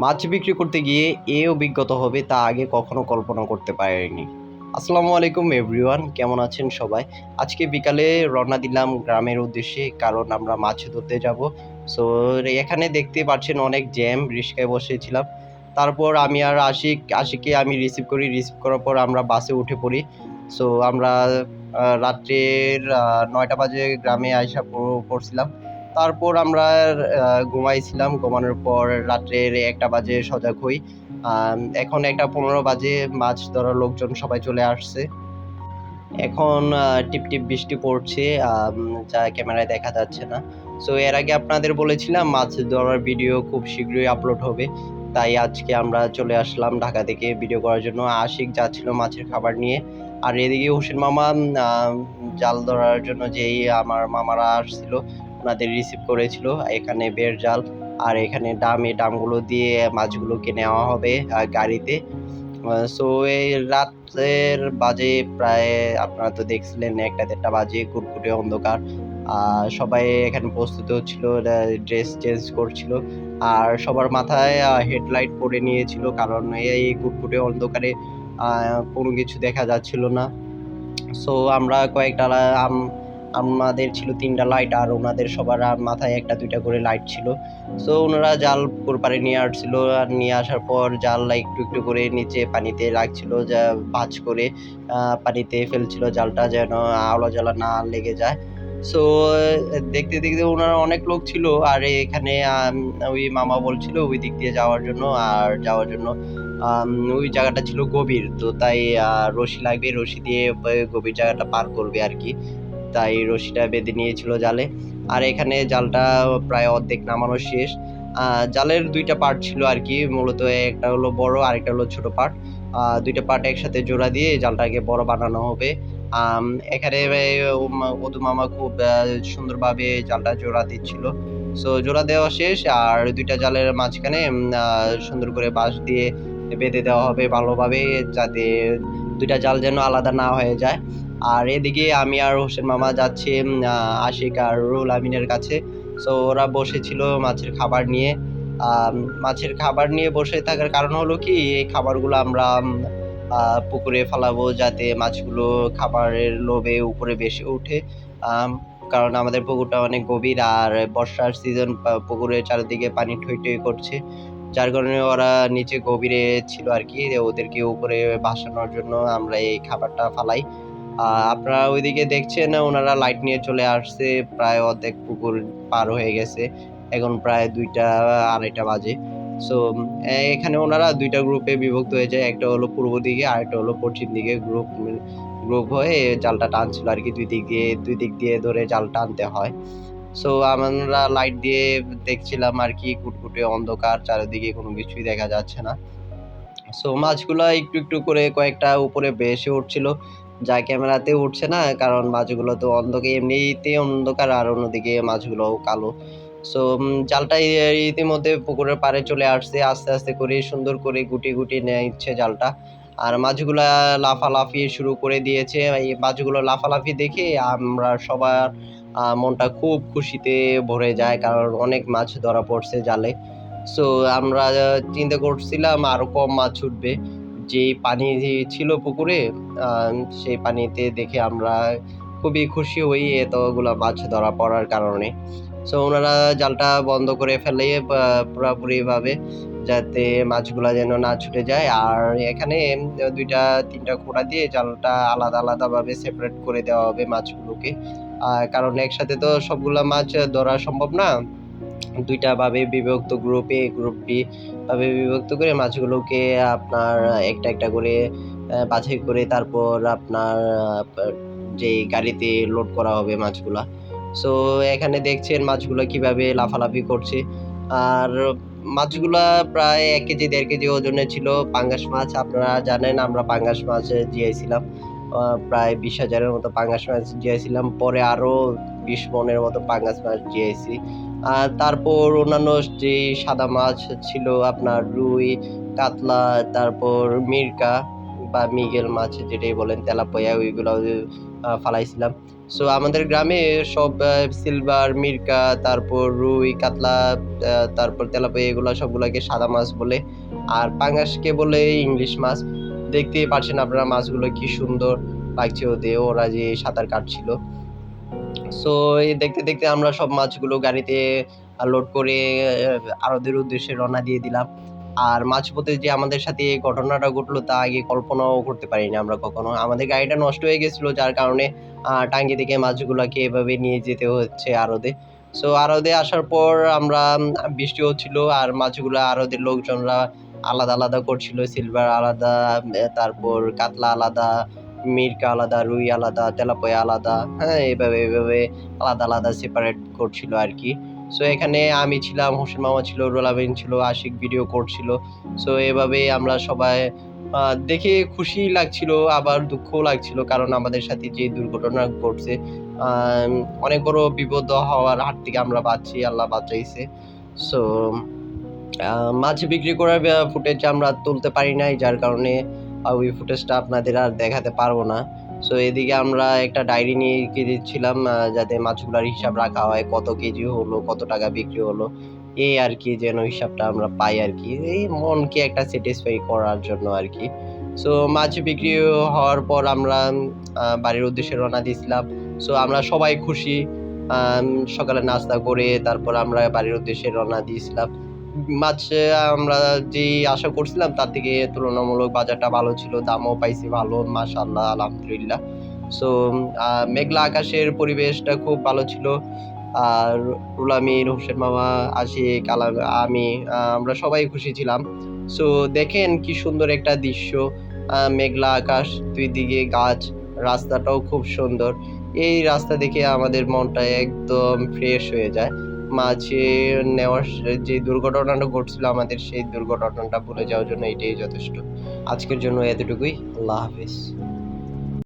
মাছ বিক্রি করতে গিয়ে এ অভিজ্ঞতা হবে তা আগে কখনো কল্পনা করতে পারিনি। আসসালামু আলাইকুম এভরিওয়ান কেমন আছেন সবাই? আজকে বিকালে রওনা দিলাম গ্রামের উদ্দেশ্যে, কারণ আমরা মাছ ধরতে যাব। সো এখানে দেখতে পাচ্ছেন অনেক জ্যাম রিস্কায় বসেছিলাম। তারপর আমি আর আশিক, আশিককে আমি রিসিভ করি। রিসিভ করার পর আমরা বাসে উঠে পড়ি। সো আমরা রাত্রের নয়টা বাজে গ্রামে আইসা প- পড়ছিলাম। তারপর আমরা ঘুমাইছিলাম। ঘুমানোর পর রাত্রের একটা বাজে সজাগ হই। এখন একটা পনেরো বাজে, মাছ ধরার লোকজন সবাই চলে আসছে। এখন টিপ টিপ বৃষ্টি পড়ছে যা ক্যামেরায় দেখা যাচ্ছে না। সো এর আগে আপনাদের বলেছিলাম, মাছ ধরার ভিডিও খুব শীঘ্রই আপলোড হবে। তাই আজকে আমরা চলে আসলাম ঢাকা থেকে ভিডিও করার জন্য। আশিক যাচ্ছিল মাছের খাবার নিয়ে। আর এদিকে হোসেন মামা জাল ধরার জন্য যেই আমার মামারা আসছিল ওনাদের রিসিভ করেছিল। এখানে বের জাল আর এখানে ডাম এই ডামগুলো দিয়ে মাছগুলোকে নেওয়া হবে গাড়িতে। সো এই রাতের বাজে প্রায়, আপনারা তো দেখছিলেন, একটা দেড়টা বাজে, কুটকুটে অন্ধকার। সবাই এখানে প্রস্তুত হচ্ছিল ড্রেস চেঞ্জ করছিল। আর সবার মাথায় হেডলাইট পরে নিয়েছিল, কারণ এই কুটকুটে অন্ধকারে কোনো কিছু দেখা যাচ্ছিল না। সো আমরা কয়েকটা, আম- আমাদের ছিল তিনটা লাইট আর ওনাদের সবার মাথায় একটা, দুইটা করে লাইট ছিল। সো ওনারা জাল পারে নিয়ে আসছিল আর নিয়ে আসার পর জাল একটু একটু করে নিচে পানিতে রাখছিল, যা ভাঁজ করে পানিতে ফেলছিল জালটা যেন আওলা জ্বালা না লেগে যায়। সো দেখতে দেখতে ওনারা অনেক লোক ছিল আর এখানে ওই মামা বলছিল ওই দিক দিয়ে যাওয়ার জন্য আর যাওয়ার জন্য ওই জায়গাটা ছিল গভীর। তো তাই রশি লাগবে, রশি দিয়ে গভীর জায়গাটা পার করবে আর কি। তাই রশিটা বেঁধে নিয়েছিল জালে। আর এখানে জালটা প্রায় অর্ধেক নামানো শেষ। জালের দুইটা পার্ট ছিল আর কি। মূলত একটা হলো বড় আর একটা হলো ছোট পার্ট দুইটা পার্ট একসাথে জোড়া দিয়ে জালটাকে বড় বানানো হবে। এখানে ওদু মামা খুব সুন্দরভাবে জালটা জোড়া দিচ্ছিল। সো জোড়া দেওয়া শেষ। আর দুইটা জালের মাঝখানে সুন্দর করে বাঁশ দিয়ে বেঁধে দেওয়া হবে ভালোভাবে, যাতে দুইটা জাল যেন আলাদা না হয়ে যায়। আর এদিকে আমি আর হোসেন মামা যাচ্ছি আশিক আর রুহুল আমিনের কাছে। সো ওরা বসেছিল মাছের খাবার নিয়ে। মাছের খাবার নিয়ে বসে থাকার কারণ হলো কি, এই খাবারগুলো আমরা পুকুরে ফেলাবো যাতে মাছগুলো খাবারের লোভে উপরে বেশি ওঠে। কারণ আমাদের পুকুরটা অনেক গভীর আর বর্ষার সিজন পুকুরের চারিদিকে পানি টই টই করছে। যার কারণে ওরা নিচে গভীরে ছিল আর কি, ওদেরকে উপরে ভাসানোর জন্য আমরা এই খাবারটা ফালাই। আপনারা ওইদিকে দেখছেন ওনারা লাইট নিয়ে চলে আসছে, প্রায় অর্ধেক পুকুর পার হয়ে গেছে, এখন প্রায় দুইটা, আড়াইটা বাজে। সো এখানে ওনারা দুইটা গ্রুপে বিভক্ত হয়ে যায় একটা হলো পূর্ব দিকে, আর একটা হলো পশ্চিম দিকে গ্রুপ গ্রুপ হয়ে জালটা টানছিল আর কি, দুই দিক দিয়ে, দুই দিক দিয়ে ধরে জাল টানতে হয়। সো আমরা লাইট দিয়ে দেখছিলাম আর কি, কুটকুটে অন্ধকার, চারিদিকে কোনো কিছুই দেখা যাচ্ছে না। সো মাছগুলো একটু একটু করে কয়েকটা উপরে ভেসে উঠছিল। যা ক্যামেরাতে উঠছে না, কারণ মাছগুলো তো অন্ধকার এমনিতে অন্ধকার আর অন্যদিকে মাছগুলো কালো। সো জালটা ইতিমধ্যে পুকুরের পাড়ে চলে আসছে, আস্তে আস্তে করে সুন্দর করে গুটি গুটি নিচ্ছে জালটা। আর মাছগুলা লাফালাফি শুরু করে দিয়েছে। এই মাছগুলো লাফালাফি দেখে আমরা সবার মনটা খুব খুশিতে ভরে যায়, কারণ অনেক মাছ ধরা পড়ছে জালে। সো আমরা চিন্তা করছিলাম আরও কম মাছ উঠবে। যে পানি ছিল পুকুরে সেই পানিতে দেখে আমরা খুবই খুশি হই এতগুলো মাছ ধরা পড়ার কারণে। সো ওনারা জালটা বন্ধ করে ফেলে পুরাপুরিভাবে যাতে মাছগুলা যেন না ছুটে যায়। আর এখানে দুইটা, তিনটা খোঁড়া দিয়ে জালটা আলাদা আলাদাভাবে সেপারেট করে দেওয়া হবে মাছগুলোকে। কারণ একসাথে তো সবগুলা মাছ ধরা সম্ভব না। দুইটা ভাবে বিভক্ত গ্রুপ এ গ্রুপ বি ভাবে বিভক্ত করে মাছগুলোকে আপনার একটা একটা করে বাছাই করে তারপর আপনার যেই গাড়িতে লোড করা হবে মাছগুলা। সো এখানে দেখছেন মাছগুলো কীভাবে লাফালাফি করছে। আর মাছগুলা প্রায় এক কেজি, দেড় কেজি ওজনে ছিল। পাঙ্গাস মাছ আপনারা জানেন, আমরা পাঙ্গাস মাছ জিয়াইছিলাম। প্রায় বিশ হাজারের মতো পাঙ্গাস মাছ জিয়াইছিলাম। পরে আরও বিশ মনের মতো পাঙ্গাস মাছ জিয়াইছি আর তারপর অন্যান্য যে সাদা মাছ ছিল আপনার রুই, কাতলা, তারপর মিরকা বা মিগেল মাছ যেটাই বলেন, তেলাপয়া, ওইগুলো ফালাইছিলাম। সো আমাদের গ্রামে সব সিলভার মিরকা, তারপর রুই, কাতলা তারপর তেলাপিয়া, এগুলো সবগুলোকে সাদা মাছ বলে। আর পাঙ্গাসকে বলে ইংলিশ মাছ। দেখতেই পাচ্ছেন আপনারা মাছগুলো কি সুন্দর লাগছে ওদের, ওরা যে সাঁতার কাটছিল। সো এই দেখতে দেখতে আমরা সব মাছগুলো গাড়িতে লোড করে আরদের উদ্দেশ্যে রওনা দিয়ে দিলাম। আর মাঝপথে যে আমাদের সাথে এই ঘটনাটা ঘটলো তা আগে কল্পনাও করতে পারিনি আমরা কখনো। আমাদের গাড়িটা নষ্ট হয়ে গেছিল, যার কারণে টাঙ্গি থেকে মাছগুলোকে এভাবে নিয়ে যেতে হচ্ছে আরদে। সো আরদে আসার পর আমরা বৃষ্টি হচ্ছিল আর মাছগুলো আরদের লোকজনরা আলাদা আলাদা করছিল সিলভার আলাদা তারপর কাতলা আলাদা মিরকা আলাদা, রুই আলাদা, তেলাপয়া আলাদা হ্যাঁ এইভাবে এইভাবে আলাদা আলাদা সেপারেট করছিল আর কি সো এখানে আমি ছিলাম, হোসেন মামা ছিল, রোল আমিন ছিল, আশিক ভিডিও করছিল। সো এভাবে আমরা সবাই দেখে খুশি লাগছিল, আবার দুঃখও লাগছিল, কারণ আমাদের সাথে যে দুর্ঘটনা ঘটছে অনেক বড় বিপদ হওয়ার হাত থেকে আমরা বাঁচছি, আল্লাহ বাঁচাইছে। সো মাছ বিক্রি করার ফুটেজ আমরা তুলতে পারি নাই, যার কারণে ওই ফুটেজটা আপনাদের আর দেখাতে পারব না। সো এদিকে আমরা একটা ডায়েরি নিয়ে আহ, যাতে মাছগুলার হিসাব রাখা হয় কত কেজি হলো কত টাকা বিক্রি হলো। এই আর কি যেন হিসাবটা আমরা পাই আর কি। এই মনকে একটা স্যাটিসফাই করার জন্য আর কি। সো মাছ বিক্রি হওয়ার পর আমরা বাড়ির উদ্দেশ্যে রওনা দিয়েছিলাম। সো আমরা সবাই খুশি সকালে নাস্তা করে তারপর আমরা বাড়ির উদ্দেশ্যে রওনা দিয়েছিলাম। আহ, আমরা যে আশা করছিলাম তার থেকে তুলনামূলক বাজারটা ভালো ছিল দামও পাইছি ভালো মাশাআল্লাহ আলহামদুলিল্লাহ। সো মেঘলা আকাশের পরিবেশটা খুব ভালো ছিল। আর রুলামির হোসেন মামা আশিক আলাম আমি আমরা সবাই খুশি ছিলাম। সো দেখেন কি সুন্দর একটা দৃশ্য মেঘলা আকাশ দুই দিকে গাছ রাস্তাটাও খুব সুন্দর। এই রাস্তা দেখে আমাদের মনটা একদম ফ্রেশ হয়ে যায়। মাঝে নেওয়ার যে দুর্ঘটনাটা ঘটছিল আমাদের, সেই দুর্ঘটনাটা ভুলে যাওয়ার জন্য এটাই যথেষ্ট। আজকের জন্য এতটুকুই। আল্লাহ হাফিজ।